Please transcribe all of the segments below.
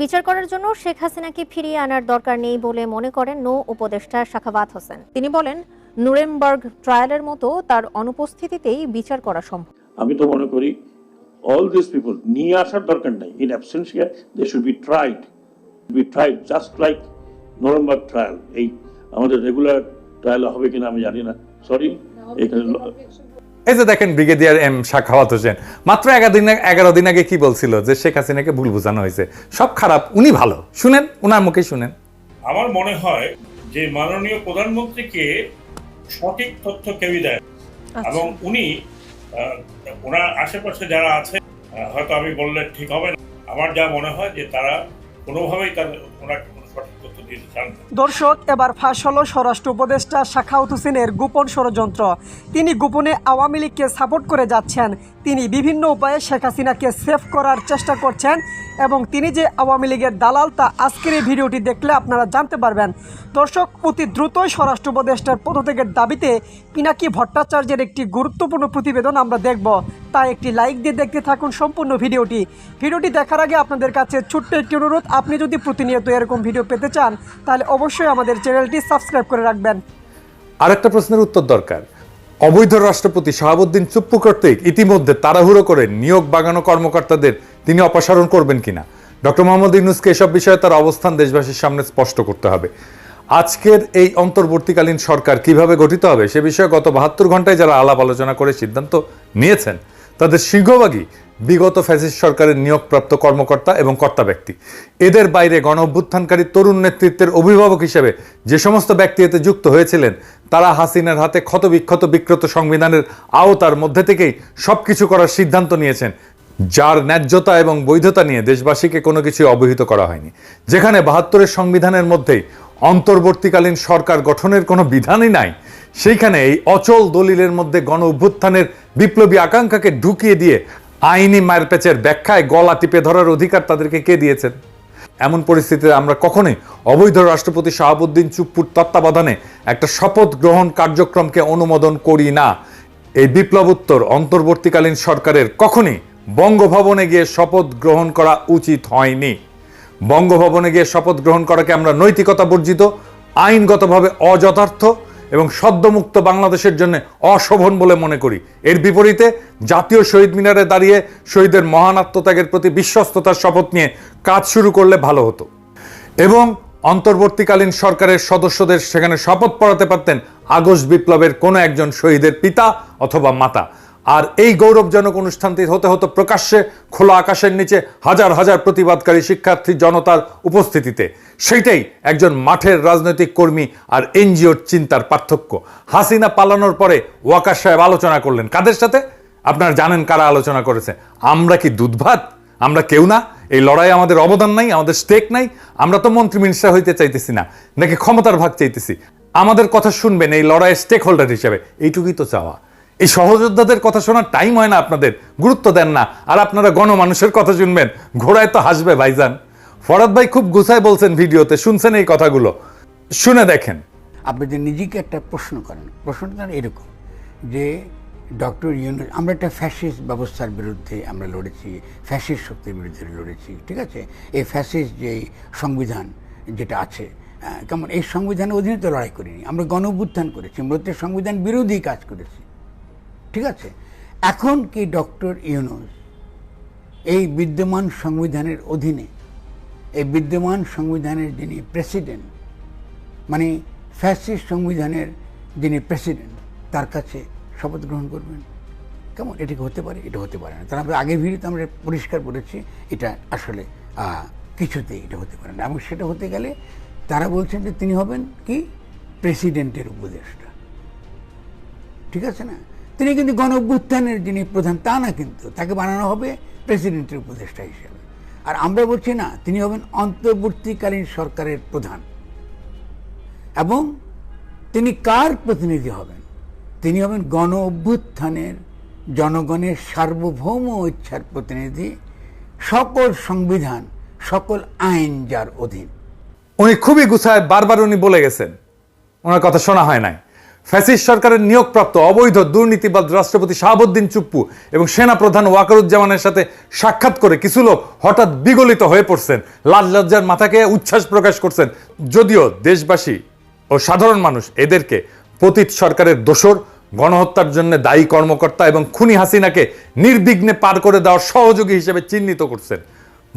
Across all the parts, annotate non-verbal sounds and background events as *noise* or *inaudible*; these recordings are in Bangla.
বিচার করার জন্য শেখ হাসিনাকে ফিরিয়ে আনার দরকার নেই বলে মনে করেন নৌ উপদেষ্টা শাখাবাত হোসেন। তিনি বলেন নুরেমবার্গ ট্রায়ালের মতো তার অনুপস্থিতিতেই বিচার করা সম্ভব। আমি তো মনে করি অল দিস পিপল নিয়ে আসার দরকার নাই। In absentia they should be tried be tried just like November trial এই আমাদের রেগুলার ট্রায়াল হবে কিনা আমি জানি না। সরি এখানে এই যে দেখেন ব্রিগেডিয়ার এম শাখাওয়াত হোসেন মাত্র এগারো দিন এগারো দিন আগে কি বলছিল যে শেখ হাসিনাকে ভুল বোঝানো হয়েছে? সব খারাপ উনি ভালো। শুনেন উনার মুখে শুনেন। আমার মনে হয় যে মাননীয় প্রধানমন্ত্রীকে সঠিক তথ্য কেউই দেয় এবং উনি আহ, ওনার আশেপাশে যারা আছে হয়তো আমি বললে ঠিক হবে না। আমার যা মনে হয় যে তারা কোনোভাবেই তাদের ওনাকে দর্শক, এবার ফাঁস হলো স্বরাষ্ট্র উপদেষ্টা শাখাউত হোসেনের গোপন ষড়যন্ত্র। তিনি গোপনে আওয়ামী লীগকে সাপোর্ট করে যাচ্ছেন। তিনি বিভিন্ন উপায়ে শেখ হাসিনাকে সেভ করার চেষ্টা করছেন এবং তিনি যে আওয়ামী লীগের দালাল, তা আজকের এই ভিডিওটি দেখলে আপনারা জানতে পারবেন। দর্শক, অতি দ্রুতই স্বরাষ্ট্র উপদেষ্টার পদত্যাগের দাবিতে পিনাকি ভট্টাচার্যের একটি গুরুত্বপূর্ণ প্রতিবেদন আমরা দেখব। তাই একটি লাইক দিয়ে দেখতে থাকুন সম্পূর্ণ ভিডিওটি। ভিডিওটি দেখার আগে আপনাদের কাছে ছোট্ট একটি অনুরোধ, আপনি যদি প্রতিনিয়ত এরকম ভিডিও পেতে চান, তাহলে অবশ্যই আমাদের চ্যানেলটি সাবস্ক্রাইব করে রাখবেন। আরেকটা প্রশ্নের উত্তর দরকার। অবৈধ রাষ্ট্রপতি শাহাবুদ্দিন চুপ্পু কর্তৃক ইতিমধ্যে তাড়াহুড়ো করে নিয়োগ বাগানো কর্মকর্তাদের তিনি অপসারণ করবেন কিনা? ডক্টর মোহাম্মদ ইউনুসকে এসব বিষয়ে তার অবস্থান দেশবাসীর সামনে স্পষ্ট করতে হবে। আজকের এই অন্তর্বর্তীকালীন সরকার কীভাবে গঠিত হবে সে বিষয়ে গত বাহাত্তর ঘন্টায় যারা আলাপ আলোচনা করে সিদ্ধান্ত নিয়েছেন তাদের সিংহভাগই বিগত ফ্যাসিস্ট সরকারের নিয়োগপ্রাপ্ত কর্মকর্তা এবং কর্তা ব্যক্তি। এদের বাইরে গণ অভ্যুত্থানকারী তরুণ নেতৃত্বের অভিভাবক হিসেবে যে সমস্ত ব্যক্তি এতে যুক্ত হয়েছিলেন, তারা হাসিনার হাতে ক্ষতবিক্ষত বিক্রত সংবিধানের আওতার মধ্যে থেকেই সবকিছু করার সিদ্ধান্ত নিয়েছেন, যার ন্যায্যতা এবং বৈধতা নিয়ে দেশবাসীকে কোনো কিছু অবহিত করা হয়নি। যেখানে বাহাত্তরের সংবিধানের মধ্যেই অন্তর্বর্তীকালীন সরকার গঠনের কোনো বিধানই নাই। সেইখানে এই অচল দলিলের মধ্যে গণ অভ্যুত্থানের বিপ্লবী আকাঙ্ক্ষাকে ঢুকিয়ে দিয়ে আইনি মায়ের পেচের ব্যাখ্যায় গলা টিপে ধরার অধিকার তাদেরকে কে দিয়েছেন? এমন পরিস্থিতিতে আমরা কখনোই অবৈধ রাষ্ট্রপতি শাহাবুদ্দিন চুপ্পুর তত্ত্বাবধানে একটা শপথ গ্রহণ কার্যক্রমকে অনুমোদন করি না। এই বিপ্লবোত্তর অন্তর্বর্তীকালীন সরকারের কখনই বঙ্গভবনে গিয়ে শপথ গ্রহণ করা উচিত হয়নি। বঙ্গভবনে গিয়ে শপথ গ্রহণ করাকে আমরা নৈতিকতা বর্জিত আইনগতভাবে অযথার্থ এবং সদ্যমুক্ত বাংলাদেশের জন্য অশোভন বলে মনে করি। এর বিপরীতে জাতীয় শহীদ মিনারে দাঁড়িয়ে শহীদের মহান আত্মত্যাগের প্রতি বিশ্বস্ততার শপথ নিয়ে কাজ শুরু করলে ভালো হতো। এবং অন্তর্বর্তীকালীন সরকারের সদস্যদের সেখানে শপথ পড়াতে পারতেন আগস্ট বিপ্লবের কোনো একজন শহীদের পিতা অথবা মাতা। আর এই গৌরবজনক অনুষ্ঠানটি হতে হতো প্রকাশ্যে খোলা আকাশের নিচে হাজার হাজার প্রতিবাদকারী শিক্ষার্থী জনতার উপস্থিতিতে। সেইটাই একজন মাঠের রাজনৈতিক কর্মী আর এনজিওর চিন্তার পার্থক্য। হাসিনা পালানোর পরে ওয়াকার সাহেব আলোচনা করলেন। কাদের সাথে? আপনারা জানেন কারা আলোচনা করেছে। আমরা কি দুধভাত? আমরা কেউ না? এই লড়াই আমাদের অবদান নাই, আমাদের স্টেক নাই। আমরা তো মন্ত্রী মিনিস্টার হইতে চাইতেছি না, নাকি ক্ষমতার ভাগ চাইতেছি। আমাদের কথা শুনবেন এই লড়াইয়ের স্টেক হোল্ডার হিসেবে। এইটুকুই তো চাওয়া। এই সহযোদ্ধাদের কথা শোনার টাইম হয় না আপনাদের, গুরুত্ব দেন না। আর আপনারা গণমানুষের কথা শুনবেন, ঘোড়ায় তো হাসবে ভাইজান। ফরাদ ভাই খুব গুছায় বলছেন ভিডিওতে, শুনছেন এই কথাগুলো। শুনে দেখেন। আপনি যে নিজেকে একটা প্রশ্ন করেন প্রশ্নটা এরকম যে, ডক্টর ইউনুস আমরা একটা ফ্যাসিস্ট ব্যবস্থার বিরুদ্ধে আমরা লড়েছি ফ্যাসিস্ট শক্তির বিরুদ্ধে লড়েছি, ঠিক আছে? এই ফ্যাসিস্ট যে সংবিধান যেটা আছে কেমন? এই সংবিধানের অধীনে তো লড়াই করিনি। আমরা গণ করেছি আমরা তো সংবিধান বিরোধী কাজ করেছি। ঠিক আছে? এখন কি ডক্টর ইউনুস এই বিদ্যমান সংবিধানের অধীনে, এই বিদ্যমান সংবিধানের যিনি প্রেসিডেন্ট মানে ফ্যাসিস্ট সংবিধানের যিনি প্রেসিডেন্ট, তার কাছে শপথ গ্রহণ করবেন? কেমন? এটা হতে পারে? এটা হতে পারে না। তার আমরা আগের ভিডিওতে আমরা পরিষ্কার করেছি এটা আসলে কিছুতেই এটা হতে পারে না। এবং সেটা হতে গেলে তারা বলছেন যে তিনি হবেন কি? প্রেসিডেন্টের উপদেষ্টা। ঠিক আছে না? তিনি কিন্তু গণ অভ্যুত্থানের যিনি প্রধান, তা না কিন্তু। তাকে বানানো হবে প্রেসিডেন্টের উপদেষ্টা হিসেবে। আর আমরা বলছি না, তিনি হবেন অন্তর্বর্তীকালীন সরকারের প্রধান। এবং তিনি কার প্রতিনিধি হবেন? তিনি হবেন গণ অভ্যুত্থানের জনগণের সার্বভৌম ইচ্ছার প্রতিনিধি, সকল সংবিধান, সকল আইন যার অধীন। উনি খুবই গুছায় বারবার উনি বলে গেছেন। ওনার কথা শোনা হয় নাই। ফ্যাসিস্ট সরকারের নিয়োগপ্রাপ্ত অবৈধ দুর্নীতিবাদ রাষ্ট্রপতি শাহাবুদ্দিন চুপ্পু এবং সেনাপ্রধান ওয়াকারুজ্জামানের সাথে সাক্ষাৎ করে কিছু লোক হঠাৎ বিগলিত হয়ে পড়ছেন লাল লজ্জার মাথাকে উচ্ছ্বাস প্রকাশ করছেন। যদিও দেশবাসী ও সাধারণ মানুষ এদেরকে পতিত সরকারের দোসর গণহত্যার জন্য দায়ী কর্মকর্তা এবং খুনি হাসিনাকে নির্বিঘ্নে পার করে দেওয়ার সহযোগী হিসেবে চিহ্নিত করছেন।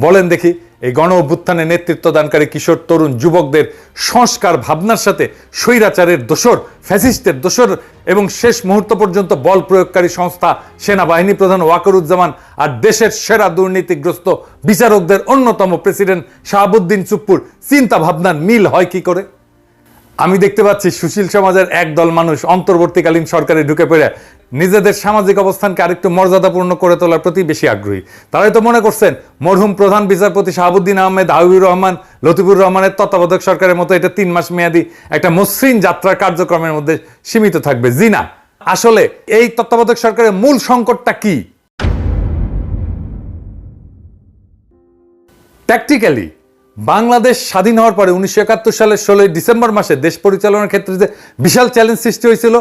বলেন দেখি, এই গণ অভ্যুত্থানে নেতৃত্ব দানকারী কিশোর তরুণ যুবকদের সংস্কার ভাবনার সাথে স্বৈরাচারের দোসর ফ্যাসিস্টের দোসর এবং শেষ মুহূর্ত পর্যন্ত বল প্রয়োগকারী সংস্থা সেনাবাহিনী প্রধান ওয়াকরুজ্জামান আর দেশের সেরা দুর্নীতিগ্রস্ত বিচারকদের অন্যতম প্রেসিডেন্ট শাহাবুদ্দিন চুপ্পুর চিন্তা ভাবনার মিল হয় কি করে? আমি দেখতে পাচ্ছি সুশীল সমাজের একদল মানুষ অন্তর্বর্তীকালীন সরকারে ঢুকে পড়ে। নিজেদের সামাজিক অবস্থানকে আরেকটু মর্যাদাপূর্ণ করে তোলার প্রতি বেশি আগ্রহী। তারাই তো মনে করছেন, মরহুম প্রধান বিচারপতি শাহাবুদ্দিন আহমেদ হাবিবুর রহমান, লতিফুর রহমানের তত্ত্বাবধায়ক সরকারের মতো এটা তিন মাস মেয়াদি একটা মসৃণ যাত্রার কার্যক্রমের মধ্যে সীমিত থাকবে। জি না আসলে এই তত্ত্বাবধায়ক সরকারের মূল সংকটটা কি? প্র্যাকটিক্যালি বাংলাদেশ স্বাধীন হওয়ার পরে উনিশশো একাত্তর সালের ষোলোই ডিসেম্বর মাসে দেশ পরিচালনার ক্ষেত্রে যে বিশাল চ্যালেঞ্জ সৃষ্টি হয়েছিল,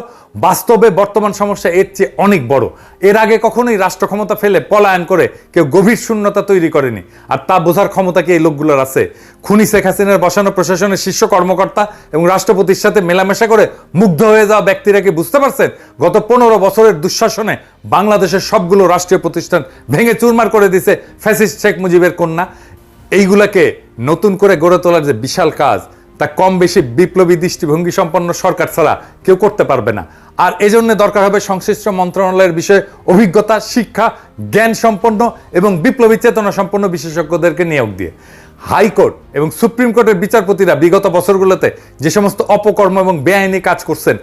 বাস্তবে বর্তমান সমস্যা এর চেয়ে অনেক বড়। এর আগে কখনোই রাষ্ট্র ক্ষমতা ফেলে পলায়ন করে কেউ গভীর শূন্যতা তৈরি করেনি। আর তা বোঝার ক্ষমতা কি এই লোকগুলোর আছে? খুনি শেখ হাসিনার বসানো প্রশাসনের শীর্ষ কর্মকর্তা এবং রাষ্ট্রপতির সাথে মেলামেশা করে মুগ্ধ হয়ে যাওয়া ব্যক্তিরা কি বুঝতে পারছেন? গত পনেরো বছরের দুঃশাসনে বাংলাদেশের সবগুলো রাষ্ট্রীয় প্রতিষ্ঠান ভেঙে চুরমার করে দিছে ফ্যাসিস্ট শেখ মুজিবের কন্যা। এইগুলাকে নতুন করে গড়ে তোলার যে বিশাল কাজ, তা কম বেশি বিপ্লবী দৃষ্টিভঙ্গি সম্পন্ন সরকার ছাড়া কেউ করতে পারবে না। আর এজন্য দরকার হবে সংশ্লিষ্ট মন্ত্রণালয়ের বিষয়ে অভিজ্ঞতা, শিক্ষা, জ্ঞান সম্পন্ন এবং বিপ্লবী চেতনা সম্পন্ন বিশেষজ্ঞদেরকে নিয়োগ দিয়ে। হাইকোর্ট এবং সুপ্রিম কোর্টের বিচারপতিরা বিগত বছরগুলোতে যে সমস্ত অপকর্ম এবং বেআইনি কাজ করছেন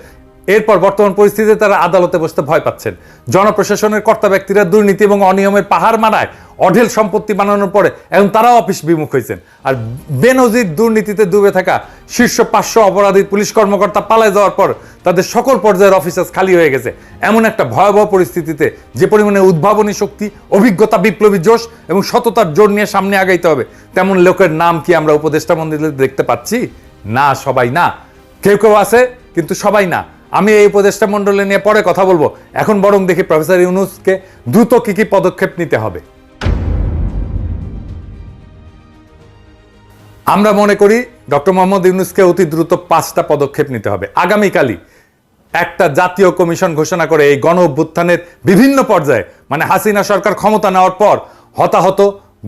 এরপর বর্তমান পরিস্থিতিতে তারা আদালতে বসতে ভয় পাচ্ছেন। জনপ্রশাসনের কর্তা ব্যক্তিরা দুর্নীতি এবং অনিয়মের পাহাড় মানায় অঢেল সম্পত্তি বানানোর পরে এখন তারাও অফিস বিমুখ হয়েছেন। আর বেনজির দুর্নীতিতে ডুবে থাকা শীর্ষ পাঁচশো অপরাধী পুলিশ কর্মকর্তা পালায় যাওয়ার পর তাদের সকল পর্যায়ের অফিসার্স খালি হয়ে গেছে। এমন একটা ভয়াবহ পরিস্থিতিতে যে পরিমাণে উদ্ভাবনী শক্তি, অভিজ্ঞতা, বিপ্লবী জোশ এবং সততার জোর নিয়ে সামনে আগাইতে হবে। তেমন লোকের নাম কি আমরা উপদেষ্টা মন্দিরে দেখতে পাচ্ছি? না, সবাই না। কেউ কেউ আছে, কিন্তু সবাই না। আমি এই উপদেষ্টা মণ্ডলে নিয়ে পরে কথা বলব। এখন বরং দেখি প্রফেসর ইউনুসকে দ্রুত কি কি পদক্ষেপ নিতে হবে। আমরা মনে করি ডক্টর মোহাম্মদ ইউনুসকে অতি দ্রুত পাঁচটা পদক্ষেপ নিতে হবে। আগামীকালই একটা জাতীয় কমিশন ঘোষণা করে এই গণ অভ্যুত্থানের বিভিন্ন পর্যায়ে মানে হাসিনা সরকার ক্ষমতা নেওয়ার পর হতাহত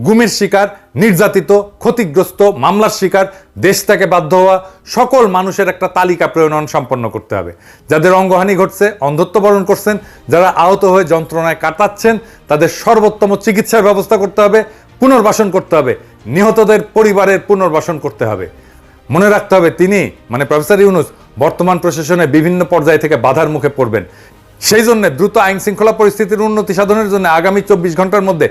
গুমের শিকার, নির্যাতিত, ক্ষতিগ্রস্ত, মামলার শিকার, দেশ থেকে বাধ্য হওয়া সকল মানুষের একটা তালিকা প্রণয়ন সম্পন্ন করতে হবে। যাদের অঙ্গহানি ঘটছে অন্ধত্ব বরণ করছেন, যারা আহত হয়ে যন্ত্রণায় কাটাচ্ছেন, তাদের সর্বোত্তম চিকিৎসার ব্যবস্থা করতে হবে, পুনর্বাসন করতে হবে, নিহতদের পরিবারের পুনর্বাসন করতে হবে। মনে রাখতে হবে, তিনি মানে প্রফেসর ইউনুস, বর্তমান প্রশাসনে বিভিন্ন পর্যায় থেকে বাধার মুখে পড়বেন। সেই জন্য দ্রুত আইন শৃঙ্খলা পরিস্থিতির উন্নতি সাধনের জন্য আগামী চব্বিশ ঘণ্টার মধ্যে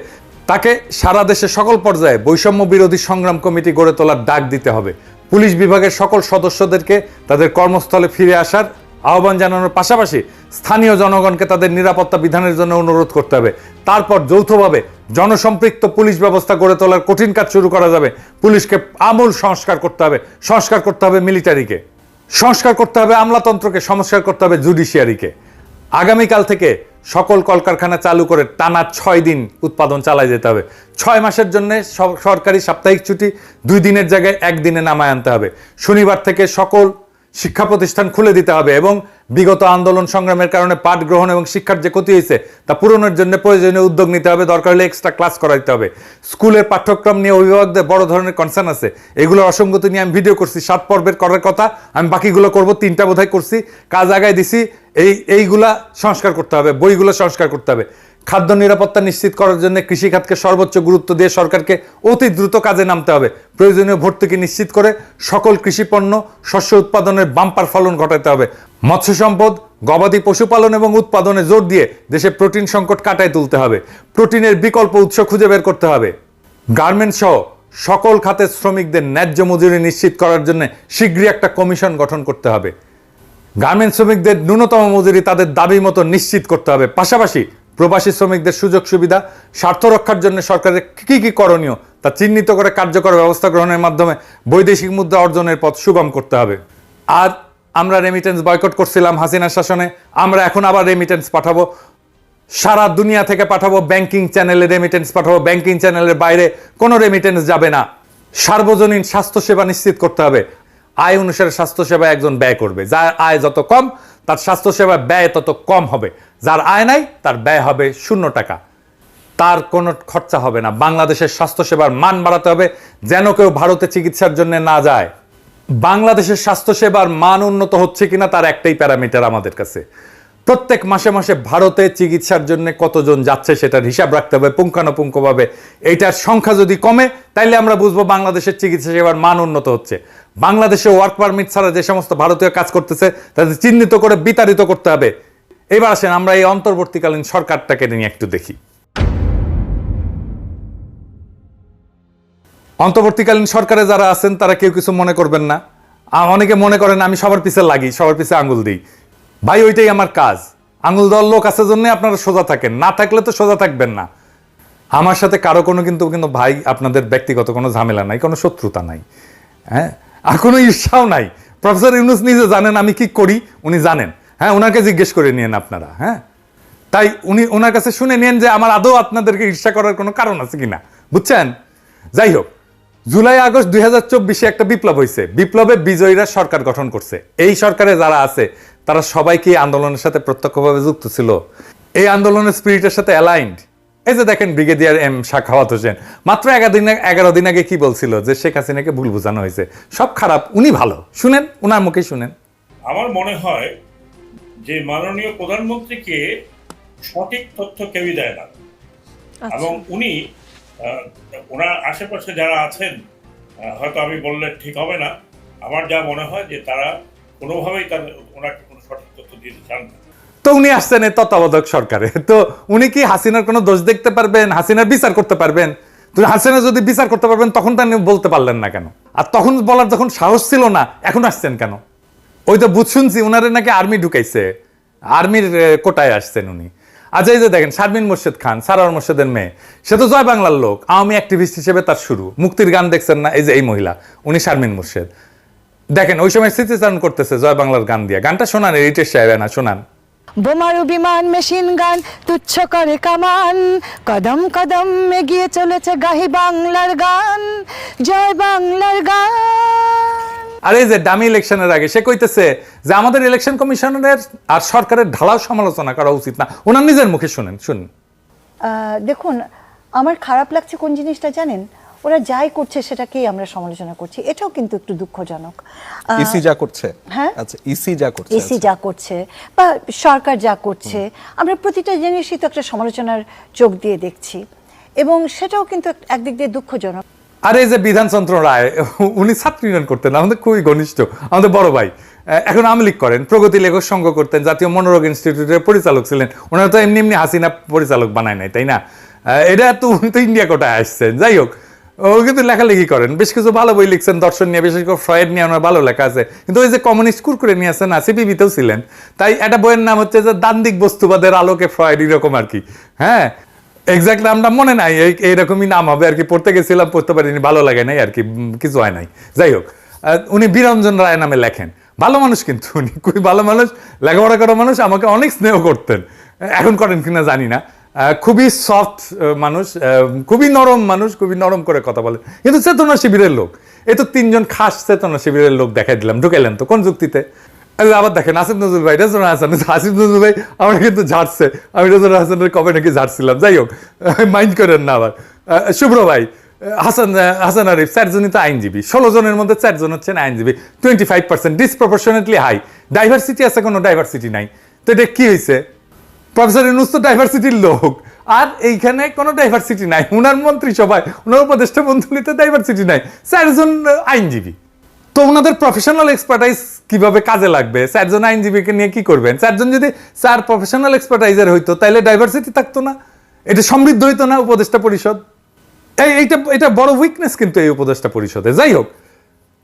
তাকে সারা দেশের সকল পর্যায়ে বৈষম্য বিরোধী সংগ্রাম কমিটি গড়ে তোলার ডাক দিতে হবে। পুলিশ বিভাগের সকল সদস্যদেরকে তাদের কর্মস্থলে ফিরে আসার আহ্বান জানানোর পাশাপাশি স্থানীয় জনগণকে তাদের নিরাপত্তা বিধানের জন্য অনুরোধ করতে হবে। তারপর যৌথভাবে জনসম্পৃক্ত পুলিশ ব্যবস্থা গড়ে তোলার কঠিন কাজ শুরু করা যাবে। পুলিশকে আমূল সংস্কার করতে হবে। সংস্কার করতে হবে মিলিটারিকে। সংস্কার করতে হবে আমলাতন্ত্রকে। সংস্কার করতে হবে জুডিশিয়ারিকে। আগামীকাল থেকে সকল কলকারখানা চালু করে টানা ছয় দিন উৎপাদন চালায় যেতে হবে। ছয় মাসের জন্য সরকারি সাপ্তাহিক ছুটি, দুই দিনের জায়গায় একদিনে নামায় আনতে হবে। শনিবার থেকে সকল শিক্ষা প্রতিষ্ঠান খুলে দিতে হবে এবং বিগত আন্দোলন সংগ্রামের কারণে পাঠ গ্রহণ এবং শিক্ষার যে ক্ষতি হয়েছে, তা পূরণের জন্য প্রয়োজনীয় উদ্যোগ নিতে হবে। দরকার হলে এক্সট্রা ক্লাস করাইতে হবে। স্কুলের পাঠ্যক্রম নিয়ে অভিভাবকদের বড় ধরনের কনসার্ন আছে। এগুলো অসঙ্গতি নিয়ে আমি ভিডিও করছি। সাত পর্বের করার কথা। আমি বাকিগুলো করব, তিনটা বোধহয় করছি। কাজ আগায় দিছি। এই, এইগুলা সংস্কার করতে হবে। বইগুলো সংস্কার করতে হবে। খাদ্য নিরাপত্তা নিশ্চিত করার জন্য কৃষিখাতকে সর্বোচ্চ গুরুত্ব দিয়ে সরকারকে অতি দ্রুত কাজে নামতে হবে। প্রয়োজনীয় ভর্তুকি নিশ্চিত করে সকল কৃষি পণ্য, শস্য উৎপাদনের বাম্পার ফলন ঘটাতে হবে। মৎস্য সম্পদ, গবাদি পশুপালন এবং উৎপাদনে জোর দিয়ে দেশে প্রোটিন সংকট কাটায় তুলতে হবে। প্রোটিনের বিকল্প উৎস খুঁজে বের করতে হবে। গার্মেন্টস সহ সকল খাতের শ্রমিকদের ন্যায্য মজুরি নিশ্চিত করার জন্য শীঘ্রই একটা কমিশন গঠন করতে হবে। গার্মেন্ট শ্রমিকদের ন্যূনতম মজুরি তাদের দাবি মতো নিশ্চিত করতে হবে। পাশাপাশি প্রবাসী শ্রমিকদের সুযোগ সুবিধা, স্বার্থ রক্ষার জন্য সরকারের কি কি করণীয় তা চিহ্নিত করে কার্যকর ব্যবস্থা গ্রহণের মাধ্যমে বৈদেশিক মুদ্রা অর্জনের পথ সুগম করতে হবে। আর আমরা রেমিটেন্স বয়কট করছিলাম হাসিনার শাসনে, আমরা এখন আবার রেমিটেন্স পাঠাবো। সারা দুনিয়া থেকে পাঠাবো ব্যাংকিং চ্যানেলে রেমিটেন্স পাঠাবো ব্যাংকিং চ্যানেলের বাইরে, কোনো রেমিটেন্স যাবে না। সার্বজনীন স্বাস্থ্যসেবা নিশ্চিত করতে হবে। আয় অনুসারে স্বাস্থ্যসেবা একজন ব্যয় করবে। যার আয় যত কম তার স্বাস্থ্যসেবা ব্যয় তত কম হবে। যার আয় নাই, তার ব্যয় হবে শূন্য টাকা। তার কোনো খরচা হবে না। বাংলাদেশের স্বাস্থ্যসেবার মান বাড়াতে হবে যেন কেউ ভারতে চিকিৎসার জন্য না যায়। বাংলাদেশের স্বাস্থ্যসেবার মান উন্নত হচ্ছে কিনা তার একটাই প্যারামিটার আমাদের কাছে। প্রত্যেক মাসে মাসে ভারতে চিকিৎসার জন্য কতজন যাচ্ছে সেটার হিসাব রাখতে হবে পুঙ্খানুপুঙ্খভাবে। এইটার সংখ্যা যদি কমে, তাইলে আমরা বুঝব বাংলাদেশের চিকিৎসা সেবার মান উন্নত হচ্ছে। বাংলাদেশে ওয়ার্ক পারমিট ছাড়া যে সমস্ত ভারতীয় কাজ করতেছে, তাদের চিহ্নিত করে বিতাড়িত করতে হবে। এবার আসেন আমরা এই অন্তর্বর্তীকালীন সরকারটাকে নিয়ে একটু দেখি। অন্তর্বর্তীকালীন সরকারে যারা আছেন, তারা কেউ কিছু মনে করবেন না। অনেকে মনে করেন, আমি সবার পিছে লাগি, সবার পিছে আঙুল দিই। ভাই, ওইটাই আমার কাজ। আঙুল দেওয়ার লোক আছে জন্য আপনারা সোজা থাকেন, না থাকলে তো সোজা থাকবেন না। আমার সাথে কারও কোনো কিন্তু কিন্তু ভাই, আপনাদের ব্যক্তিগত কোনো ঝামেলা নাই, কোনো শত্রুতা নাই। হ্যাঁ? আর কোনো ঈর্ষাও নাই। প্রফেসর ইউনুস নিজে জানেন আমি কি করি, উনি জানেন। হ্যাঁ ওনাকে জিজ্ঞেস করে নিয়েন আপনারা হ্যাঁ? তাই উনি, ওনার কাছে শুনে নিন যে আমার আদৌ আপনাদেরকে ঈর্ষা করার কোনো কারণ আছে কিনা। বুঝছেন? যাই হোক, জুলাই, আগস্ট দুই হাজার চব্বিশে একটা বিপ্লব হয়েছে বিপ্লবে বিজয়ীরা সরকার গঠন করছে। এই সরকারে যারা আছে, তারা সবাইকে আন্দোলনের সাথে প্রত্যক্ষভাবে যুক্ত ছিল। এই আন্দোলনের স্পিরিটের সাথে অ্যালাইন্ড এই যে দেখেন ব্রিগেডিয়ার এম শাখাওয়াত হোসেন মাত্র এগারো দিন এগারো দিন আগে কি বলছিল যে শেখ হাসিনাকে ভুল বোঝানো হয়েছে? সব খারাপ উনি ভালো। শুনেন উনার মুখে শুনেন। আমার মনে হয় যে মাননীয় প্রধানমন্ত্রীকে সঠিক তথ্য কেউই দেয় না। এবং উনি আহ, ওনার আশেপাশে যারা আছেন আহ, হয়তো আমি বললে ঠিক হবে না। আমার যা মনে হয় যে তারা কোনোভাবেই তার ওনাকে কোনো সঠিক তথ্য দিতে চান না। তো উনি আসছেন এই তত্ত্বাবধায়ক সরকারে। তো উনি কি হাসিনার কোনো দোষ দেখতে পারবেন? হাসিনার বিচার করতে পারবেন? তো হাসিনা যদি বিচার করতে পারবেন, তখন তো বলতে পারলেন না কেন? আর তখন বলার যখন সাহস ছিল না, এখন আসছেন কেন? ওই তো বুঝ শুনছি, উনারে নাকি আর্মি ঢুকাইছে। আর্মির কোটায় আসছেন উনি। আচ্ছা এই যে দেখেন, শারমিন মোর্শেদ খান সারার মোর্শেদের মেয়ে। সে তো জয় বাংলার লোক, আওয়ামী অ্যাক্টিভিস্ট হিসেবে তার শুরু। মুক্তির গান দেখছেন না এই যে এই মহিলা, উনি শারমিন মোর্শেদ। দেখেন, ওই সময় স্মৃতিচারণ করতেছে জয় বাংলার গান দিয়ে। গানটা শোনান রিটেশ সাহেব, না, শোনান। বোমারু বিমান মেশিন গান তুচ্ছ করে কামান। কদম কদম এগিয়ে চলেছে গাহি বাংলার গান। জয় বাংলার গান। আর এই যে ডামি ইলেকশনের আগে সে কইতেছে যে আমাদের ইলেকশন কমিশনের আর সরকারের ঢালাও সমালোচনা করা উচিত না। ওনার নিজের মুখে শুনেন শুনুন। দেখুন আমার খারাপ লাগছে কোন জিনিসটা জানেন? ওরা যাই করছে সেটাকেই আমরা সমালোচনা করছি। এটাও কিন্তু একটু দুঃখজনক। ইসি যা করছে। হ্যাঁ? আচ্ছা ইসি যা করছে ইসি যা করছে বা সরকার যা করছে আমরা প্রতিটা জিনিসই তো একটা সমালোচনার চোখ দিয়ে দেখছি। এবং সেটাও কিন্তু একদিক দিয়ে দুঃখজনক। আর এই যে বিধানচন্দ্র রায় উনি ছাত্র ইউনিয়ন করতেন আমাদের খুবই ঘনিষ্ঠ আমাদের বড় ভাই। এখন আওয়ামী লীগ করেন প্রগতি লেখক সংঘ করতেন জাতীয় মনোরোগ ইনস্টিটিউটের পরিচালক ছিলেন। ওনারা তো এমনি এমনি হাসিনা পরিচালক বানায় নাই তাই না? এটা তো উনি তো ইন্ডিয়া কোটায় আসছেন যাই হোক। ও কিন্তু লেখালেখি করেন। বেশ কিছু ভালো বই লিখছেন, দর্শন নিয়ে, বিশেষ করে ফ্রয়েড নিয়ে ওনার ভালো লেখা আছে। কিন্তু ওই যে কমিউনিস্ট কুরকুরে নিয়ে আসছেন, না, সিপিবিতেও ছিলেন। তাই একটা বইয়ের নাম হচ্ছে যে দান্দিক বস্তুবাদের আলোকে ফ্রয়েড, এরকম আর কি। হ্যাঁ এক্স্যাক্ট নামটা মনে নাই, এই, এইরকমই নাম হবে আর কি। পড়তে গেছিলাম, পড়তে পারিনি, ভালো লাগে নাই আর কি কিছু হয় নাই। যাই হোক উনি বীরঞ্জন রায় নামে লেখেন। ভালো মানুষ কিন্তু, উনি খুবই ভালো মানুষ, লেখাপড়া করা মানুষ, আমাকে অনেক স্নেহ করতেন। এখন করেন কিনা জানি না। খুবই সফট মানুষ খুবই নরম মানুষ, খুবই নরম করে কথা বলে। কিন্তু চেতনা শিবিরের লোক। এই তো তিনজন খাস চেতনা শিবিরের লোক দেখাই দিলাম। ঢুকাইলেন তো, কোন যুক্তিতে? আবার দেখেন, আসিফ নজরুল ভাই রেজনা হাসান। আসিফ নজরুল ভাই, আমার কিন্তু ঝাড়ছে। আমি রেজনা হাসানের কবে নাকি ঝাড়ছিলাম। যাই হোক, *laughs* মাইন্ড করেন না আবার। শুভ্র ভাই হাসান হাসান আরিফ চারজনই তো আইনজীবী। ষোলো জনের মধ্যে চারজন হচ্ছেন আইনজীবী। Twenty five percent disproportionately high diversity আছে কোনো ডাইভার্সিটি নাই। তো এটা কি হয়েছে প্রফেসর ইউনুস তো ডাইভার্সিটির লোক। আর এইখানে কোনো ডাইভার্সিটি নাই। উনার মন্ত্রিসভায় উনার উপদেষ্টা মন্ত্রীতে ডাইভার্সিটি নাই। চারজন আহ, আইনজীবী। তো ওনাদের প্রফেশনাল এক্সপার্টাইজ কীভাবে কাজে লাগবে? চারজন আইনজীবীকে নিয়ে কি করবেন? চারজন যদি চার প্রফেশনাল এক্সপার্টাইজার হইতো তাহলে ডাইভার্সিটি থাকতো না? এটা সমৃদ্ধ হইতো না উপদেষ্টা পরিষদ? এই এইটা এটা বড় উইকনেস কিন্তু এই উপদেষ্টা পরিষদে। যাই হোক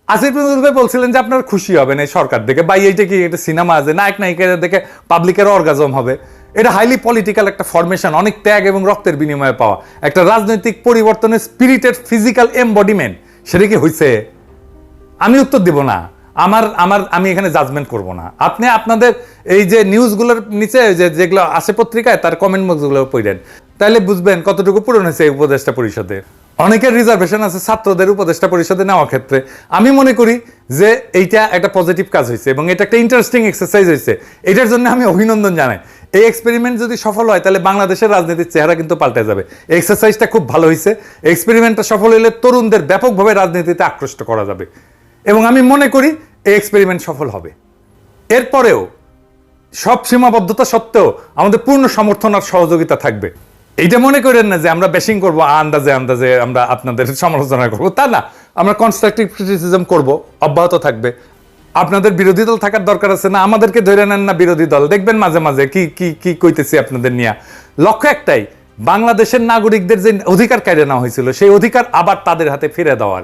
আসিফ নজরুল ভাই বলছিলেন যে আপনার খুশি হবেন এই সরকার দেখে। বা এইটা কি এটা সিনেমা আছে? নায়ক নায়িকা দেখে পাবলিকের অর্গাজম হবে। এটা হাইলি পলিটিক্যাল একটা ফরমেশন অনেক ত্যাগ এবং রক্তের বিনিময়ে পাওয়া। একটা রাজনৈতিক পরিবর্তনের স্পিরিটের ফিজিক্যাল এমবডিমেন্ট সেটা কি হয়েছে আমি উত্তর দিব না। আমার আমার, আমি এখানে জাজমেন্ট করব না। আপনি আপনাদের এই যে নিউজগুলোর নিচে যে যেগুলো আসে পত্রিকায়, তার কমেন্ট বক্সগুলো পড়েন। তাহলে বুঝবেন কতটুকু পূরণ হয়েছে এই উপদেষ্টা পরিষদে। অনেকের রিজার্ভেশন আছে ছাত্রদের উপদেষ্টা পরিষদে নেওয়ার ক্ষেত্রে। আমি মনে করি যে এইটা একটা পজিটিভ কাজ হয়েছে এবং এটা একটা ইন্টারেস্টিং এক্সারসাইজ হয়েছে। এটার জন্য আমি অভিনন্দন জানাই। এই এক্সপেরিমেন্ট যদি সফল হয়, তাহলে বাংলাদেশের রাজনীতির চেহারা কিন্তু পাল্টে যাবে। এক্সারসাইজটা খুব ভালো হয়েছে এক্সপেরিমেন্টটা সফল হলে তরুণদের ব্যাপকভাবে রাজনীতিতে আকৃষ্ট করা যাবে। এবং আমি মনে করি, এই এক্সপেরিমেন্ট সফল হবে। এরপরেও, সব সীমাবদ্ধতা সত্ত্বেও আমাদের পূর্ণ সমর্থন আর সহযোগিতা থাকবে। এইটা মনে করেন না যে আমরা বেশিং করব আন্দাজে আন্দাজে আমরা আপনাদের সমালোচনা করব। তা না, আমরা কনস্ট্রাকটিভ ক্রিটিসিজম করব, অব্যাহত থাকবে। আপনাদের বিরোধী দল থাকার দরকার আছে না? আমাদেরকে ধরে নেন না বিরোধী দল। দেখবেন মাঝে মাঝে কি কি কি কইতেছি আপনাদের নিয়ে। লক্ষ্য একটাই, বাংলাদেশের নাগরিকদের যে অধিকার কেড়ে নেওয়া হয়েছিল, সেই অধিকার আবার তাদের হাতে ফিরে দেওয়ার।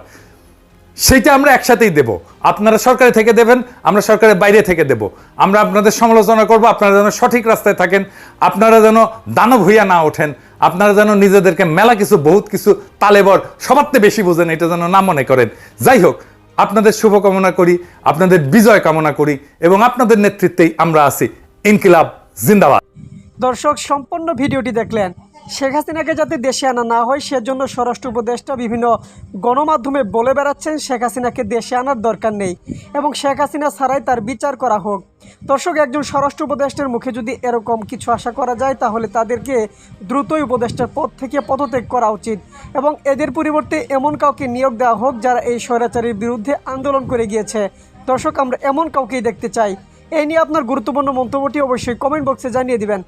সেইটা আমরা একসাথেই দেব। আপনারা সরকারে থেকে দেবেন, আমরা সরকারের বাইরে থেকে দেব। আমরা আপনাদের সমালোচনা করব, আপনারা যেন সঠিক রাস্তায় থাকেন, আপনারা যেন দানব হইয়া না ওঠেন, আপনারা যেন নিজেদেরকে মেলা কিছু, বহুত কিছু তালেবর সবার বেশি বোঝেন, এটা যেন না মনে করেন। যাই হোক আপনাদের শুভকামনা করি, আপনাদের বিজয় কামনা করি এবং আপনাদের নেতৃত্বেই আমরা আছি। ইনকিলাব, জিন্দাবাদ। দর্শক, সম্পূর্ণ ভিডিওটি দেখলেন। শেখ হাসিনাকে যাতে দেশে আনা না হয়, সেজন্য স্বরাষ্ট্র উপদেষ্টা বিভিন্ন গণমাধ্যমে বলে বেড়াচ্ছেন শেখ হাসিনাকে দেশে আনার দরকার নেই এবং শেখ হাসিনা ছাড়াই তার বিচার করা হোক। দর্শক, একজন স্বরাষ্ট্র উপদেষ্টার মুখে যদি এরকম কিছু আশা করা যায়, তাহলে তাদেরকে দ্রুতই উপদেষ্টার পদ থেকে পদত্যাগ করা উচিত এবং এদের পরিবর্তে এমন কাউকে নিয়োগ দেওয়া হোক যারা এই স্বৈরাচারীর বিরুদ্ধে আন্দোলন করে গিয়েছে। দর্শক, আমরা এমন কাউকেই দেখতে চাই। এই নিয়ে আপনার গুরুত্বপূর্ণ মন্তব্যটি অবশ্যই কমেন্ট বক্সে জানিয়ে দিবেন।